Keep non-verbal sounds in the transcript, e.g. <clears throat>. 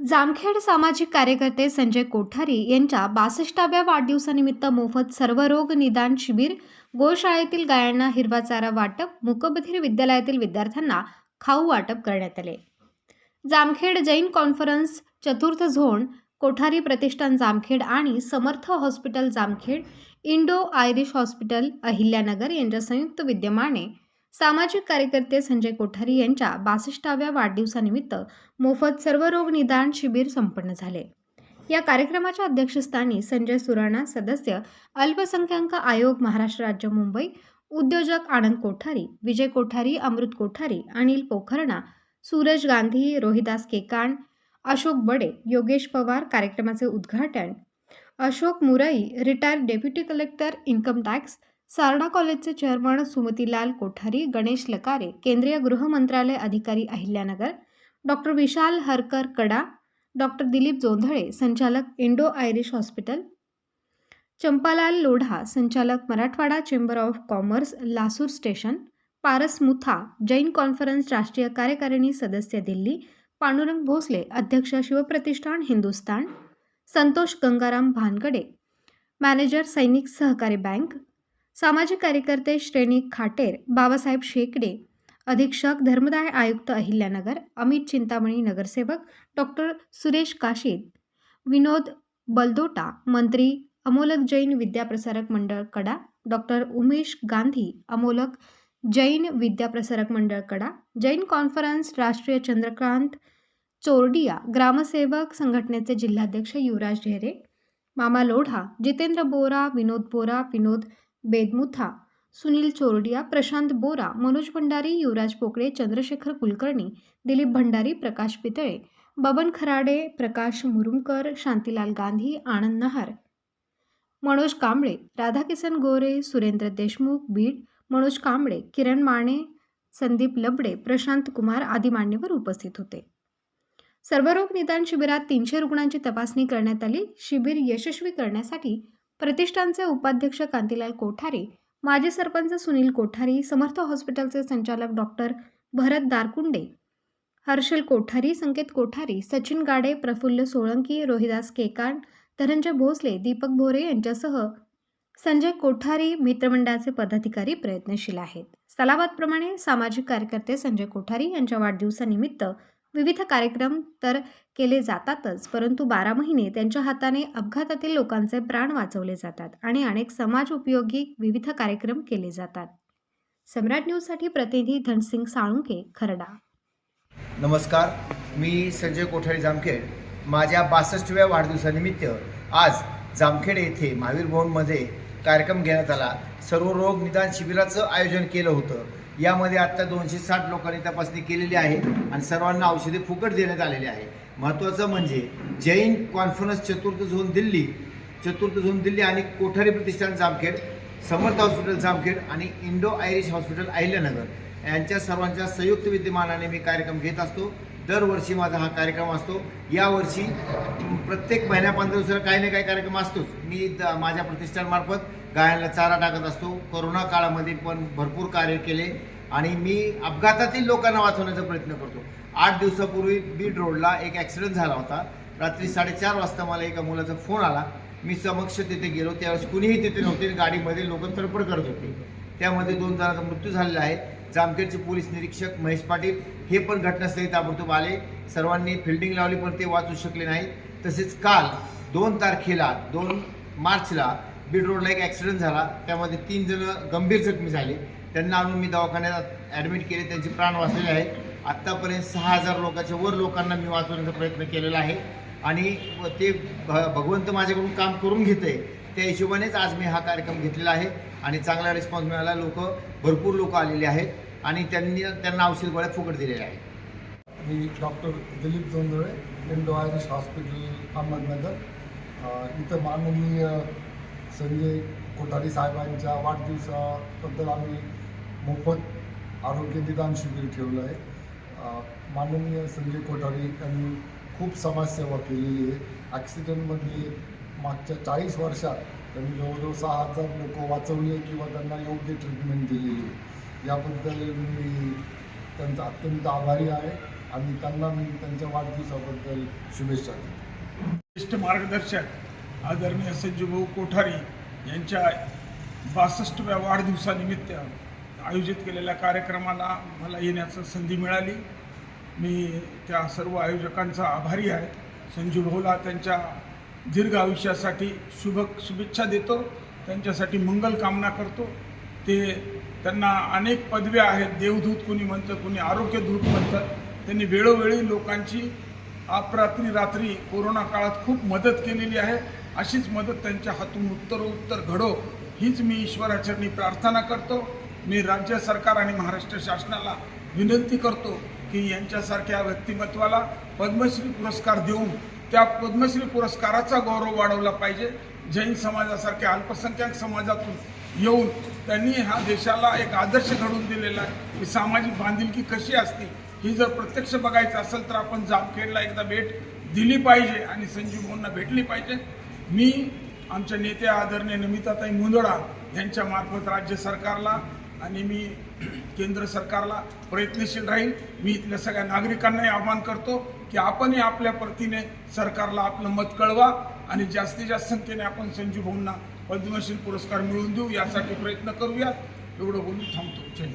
जामखेड सामाजिक कार्यकर्ते संजय कोठारी यांच्या बासष्टाव्या वाढदिवसानिमित्त मोफत सर्वरोग निदान शिबिर गोशाळेतील गायांना हिरवा चारा वाटप मुकबधीर विद्यालयातील विद्यार्थ्यांना खाऊ वाटप करण्यात आले. जामखेड जैन कॉन्फरन्स चतुर्थ झोन कोठारी प्रतिष्ठान जामखेड आणि Samarth hospital Jamkhed Indo Irish hospital Ahilyanagar यांच्या संयुक्त विद्यमाने सामाजिक कार्यकर्ते संजय कोठारी यांच्या बासष्टाव्या वाढदिवसानिमित्त मोफत सर्वरोग निदान शिबिर संपन्न झाले. या कार्यक्रमाच्या अध्यक्षस्थानी संजय सुराणा सदस्य अल्पसंख्याक आयोग महाराष्ट्र राज्य मुंबई उद्योजक आनंद कोठारी विजय कोठारी अमृत कोठारी अनिल पोखरणा सूरज गांधी रोहिदास केकाण अशोक बडे योगेश पवार कार्यक्रमाचे उद्घाटन Ashok Murai retired deputy collector income tax Sarda कॉलेजचे चेअरमन सुमतीलाल कोठारी गणेश लकारे केंद्रीय गृहमंत्रालय अधिकारी अहिल्यानगर डॉक्टर विशाल हरकर कडा डॉक्टर दिलीप जोंधळे संचालक Indo Irish hospital Champalal Lodha संचालक Marathwada chamber of commerce Lasur station Paras Mutha Jain conference राष्ट्रीय कार्यकारिणी सदस्य दिल्ली पांडुरंग भोसले अध्यक्ष शिवप्रतिष्ठान हिंदुस्तान संतोष गंगाराम भानगडे मॅनेजर सैनिक सहकारी बँक सामाजिक कार्यकर्ते श्रेणी खाटेर बाबासाहेब शेकडे अधीक्षक धर्मदाय आयुक्त अहिल्यानगर अमित चिंतामणी नगरसेवक डॉक्टर सुरेश काशीद विनोद बलदोटा मंत्री अमोलक जैन विद्याप्रसारक मंडळ कडा डॉक्टर उमेश गांधी अमोलक जैन विद्याप्रसारक मंडळ कडा जैन कॉन्फरन्स राष्ट्रीय चंद्रकांत चोरडिया ग्रामसेवक संघटनेचे जिल्हाध्यक्ष युवराज ढेरे मामा लोढा जितेंद्र बोरा विनोद बोरा विनोद बेदमुथा सुनील चोरडिया प्रशांत बोरा मनोज भंडारी युवराज पोकळे चंद्रशेखर कुलकर्णी दिलीप भंडारी प्रकाश पितळे बबन खराडे प्रकाश मुरुमकर शांतीलाल गांधी आनंद नहार. मनोज कांबळे राधाकिसन गोरे सुरेंद्र देशमुख बीड. मनोज कांबळे किरण माने संदीप लबडे प्रशांत कुमार आदी मान्यवर उपस्थित होते. सर्वरोग निदान शिबिरात तीनशे रुग्णांची तपासणी करण्यात आली. शिबिर यशस्वी करण्यासाठी प्रतिष्ठानचे उपाध्यक्ष कांतीलाल कोठारी माजी सरपंच सुनील कोठारी समर्थ हॉस्पिटलचे संचालक डॉक्टर भरत दारकुंडे हर्षल कोठारी संकेत कोठारी सचिन गाडे प्रफुल्ल सोळंकी रोहिदास केकाण धनंजय भोसले दीपक भोरे यांच्यासह संजय कोठारी मित्रमंडळाचे पदाधिकारी प्रयत्नशील आहेत. सलाबादप्रमाणे सामाजिक कार्यकर्ते संजय कोठारी यांच्या वाढदिवसानिमित्त विविध कार्यक्रम तर केले जातातच परंतु बारा महिने त्यांच्या हाताने अपघातातील लोकांचे प्राण वाचवले जातात आणि अनेक समाज उपयोगी विविध कार्यक्रम केले जातात. सम्राट न्यूजसाठी प्रतिनिधी धनसिंग साळुंके खरडा. नमस्कार मी संजय कोठारी जामखेड. माझ्या बासष्टव्या वाढदिवसानिमित्त आज जामखेड येथे महावीर भवनमध्ये कार्यक्रम घेण्यात आला. सर्व रोग निदान शिबिराचं आयोजन केलं होतं. यामध्ये आत्ता दोनशे साठ लोकांनी तपासणी केलेली आहे आणि सर्वांना औषधे फुकट देण्यात आलेली आहे. महत्त्वाचं म्हणजे जैन कॉन्फरन्स चतुर्थ झोन दिल्ली चतुर्थ झोन दिल्ली आणि कोठारी प्रतिष्ठान जामखेड समर्थ हॉस्पिटल जामखेड आणि इंडो आयरिश हॉस्पिटल अहिल्यानगर. यांच्या सर्वांच्या संयुक्त विद्यमानाने मी कार्यक्रम घेत असतो. दरवर्षी माझा हा कार्यक्रम असतो. यावर्षी प्रत्येक महिन्या पंधरा दिवसाला काही ना काही कार्यक्रम असतोच. मी द माझ्या प्रतिष्ठानमार्फत गायांना चारा टाकत असतो. कोरोना काळामध्ये पण भरपूर कार्य केले आणि मी अपघातातील लोकांना वाचवण्याचा प्रयत्न करतो. आठ दिवसापूर्वी बीड रोडला एक ॲक्सिडेंट झाला होता. रात्री साडेचार वाजता मला एका मुलाचा फोन आला. मी समक्ष तिथे गेलो. त्यावेळेस कुणीही तिथे नव्हते. गाडीमध्ये लोक तडफड करत होते. त्यामध्ये दोन जणांचा मृत्यू झालेला आहे. जामखेडचे पोलीस निरीक्षक महेश पाटील हे पण घटनास्थळी ताबडतोब आले. सर्वांनी फिल्डिंग लावली पण ते वाचू शकले नाही तसेच काल दोन तारखेला दोन मार्चला बीड रोडला एक ॲक्सिडेंट झाला. त्यामध्ये तीन जण गंभीर जखमी झाले. त्यांना आणून मी दवाखान्यात ॲडमिट केले. त्यांचे प्राण वाचलेले आहेत. आत्तापर्यंत सहा हजार लोकांच्या वर लोकांना मी वाचवण्याचा प्रयत्न केलेला आहे. आणि ते भ भगवंत माझ्याकडून काम करून घेते त्या हिशोबानेच आज मी हा कार्यक्रम घेतलेला आहे. आणि चांगला रिस्पॉन्स मिळाला. लोक भरपूर लोक आलेले आहेत. आणि त्यांनी त्यांना औषध गोळ्या फुकट दिलेल्या आहेत. मी डॉक्टर दिलीप जोंधळे डो आयरिश हॉस्पिटल अहमदनगर. इथं माननीय संजय कोठारी साहेबांच्या वाढदिवसाबद्दल आम्ही मोफत आरोग्य निदान शिबिर ठेवलं आहे. माननीय संजय कोठारी यांनी खूप समाजसेवा केलेली आहे. ॲक्सिडेंटमध्ये मागच्या चाळीस वर्षात त्यांनी जवळजवळ सहा हजार लोक वाचवले किंवा त्यांना योग्य ट्रीटमेंट दिलेली आहे. याबद्दल मी त्यांचा अत्यंत आभारी आहे आणि त्यांना मी त्यांच्या वाढदिवसाबद्दल शुभेच्छा देतो. ज्येष्ठ मार्गदर्शक आदरणीय संजीवभाऊ कोठारी यांच्या बासष्टव्या वाढदिवसानिमित्त आयोजित केलेल्या कार्यक्रमाला मला येण्याचं संधी मिळाली. मी त्या सर्व आयोजकांचा आभारी आहे. संजूभाऊला त्यांच्या दीर्घ आयुष्यासाठी शुभ शुभेच्छा देतो. त्यांच्यासाठी मंगल कामना करतो. ते त्यांना अनेक पदव्या आहेत. देवदूत कोणी म्हणतं कोणी आरोग्यदूत म्हणतं. त्यांनी वेळोवेळी लोकांची अपरात्री रात्री कोरोना काळात खूप मदत केलेली आहे. अशीच मदत त्यांच्या हातून उत्तरोत्तर घडो हीच मी ईश्वराचरणी प्रार्थना करतो. मी राज्य सरकार आणि महाराष्ट्र शासनाला विनंती करतो की यांच्यासारख्या व्यक्तिमत्वाला पद्मश्री पुरस्कार देऊन त्या पद्मश्री पुरस्काराचा गौरव वाढवला पाहिजे. जैन समाजासारख्या अल्पसंख्याक समाजातून येऊन त्यांनी ह्या देशाला एक आदर्श घडवून दिलेला आहे. की सामाजिक बांधिलकी कशी असते? ही जर प्रत्यक्ष बघायचं असेल तर आपण जामखेडला एकदा भेट दिली पाहिजे आणि संजीव भाऊंना भेटली पाहिजे. मी आमच्या नेत्या आदरणीय नमिताताई मुंदडा यांच्या मार्फत राज्य सरकारला आणि मी <clears throat> केंद्र सरकारला प्रयत्नशील राहील. मी इथल्या सगळ्या नागरिकांनाही आवाहन करतो की आपणही आपल्या प्रतीने सरकारला आपलं मत कळवा आणि जास्तीत जास्त संख्येने आपण संजीव भाऊंना पद्मश्री पुरस्कार मिळवून देऊ यासाठी प्रयत्न करूया. एवढं बोलून थांबतो. जय